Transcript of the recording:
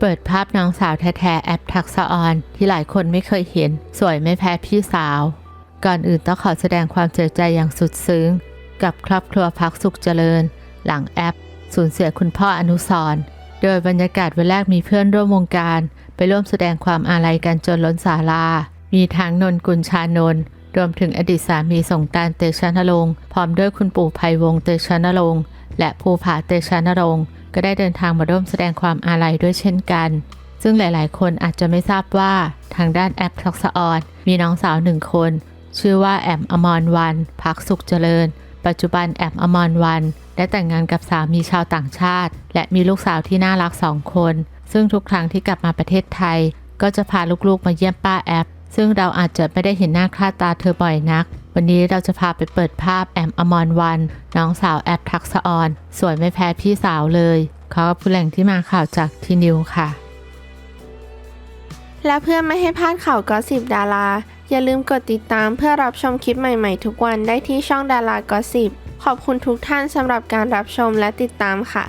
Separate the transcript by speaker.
Speaker 1: เปิดภาพน้องสาวแท้ๆแอปทักษออนที่หลายคนไม่เคยเห็น สวยไม่แพ้พี่สาว ก่อนอื่นต้องขอแสดงความเสียใจอย่างสุดซึ้ง กับครอบครัวพักสุขเจริญ หลังแอป สูญเสียคุณพ่ออนุสรโดยบรรยากาศวันแรกมีเพื่อนร่วมวงการ ไปร่วมแสดงความอาลัยกันจนล้นศาลา มีทั้งนนกุลชานนรวมถึงอดีตสามีสงการเตชะนรงค์พร้อมด้วยคุณปู่ภัยวงเตชะนรงค์และภูผาเตชะนรงค์ ก็ได้เดินทางมาร่วมแสดงความอาลัยด้วยเช่นกัน ซึ่งหลายๆ คนอาจจะไม่ทราบว่าทางด้านแอปทักษออนมีน้องสาวหนึ่งคน ชื่อว่าแอมอมรวันพักสุขเจริญ ปัจจุบันแอมอมรวันได้แต่งงานกับสามีชาวต่างชาติ และมีลูกสาวที่น่ารักสองคน ซึ่งทุกครั้งที่กลับมาประเทศไทย ก็จะพาลูกๆมาเยี่ยมป้าแอป ซึ่งเราอาจจะไม่ได้เห็นหน้าค่าตาเธอบ่อยนัก วันนี้เราจะพาไปเปิดภาพแอมอมรวัน น้องสาวแอปทักษออนสวยไม่แพ้พี่สาวเลยขอขอบคุณแหล่งที่มาข่าวจากทีนิวค่ะ
Speaker 2: และเพื่อไม่ให้พลาดข่าวกอสิบดารา อย่าลืมกดติดตามเพื่อรับชมคลิปใหม่ๆ ทุกวันได้ที่ช่องดารากอสิบขอบคุณทุกท่านสำหรับการรับชมและติดตามค่ะ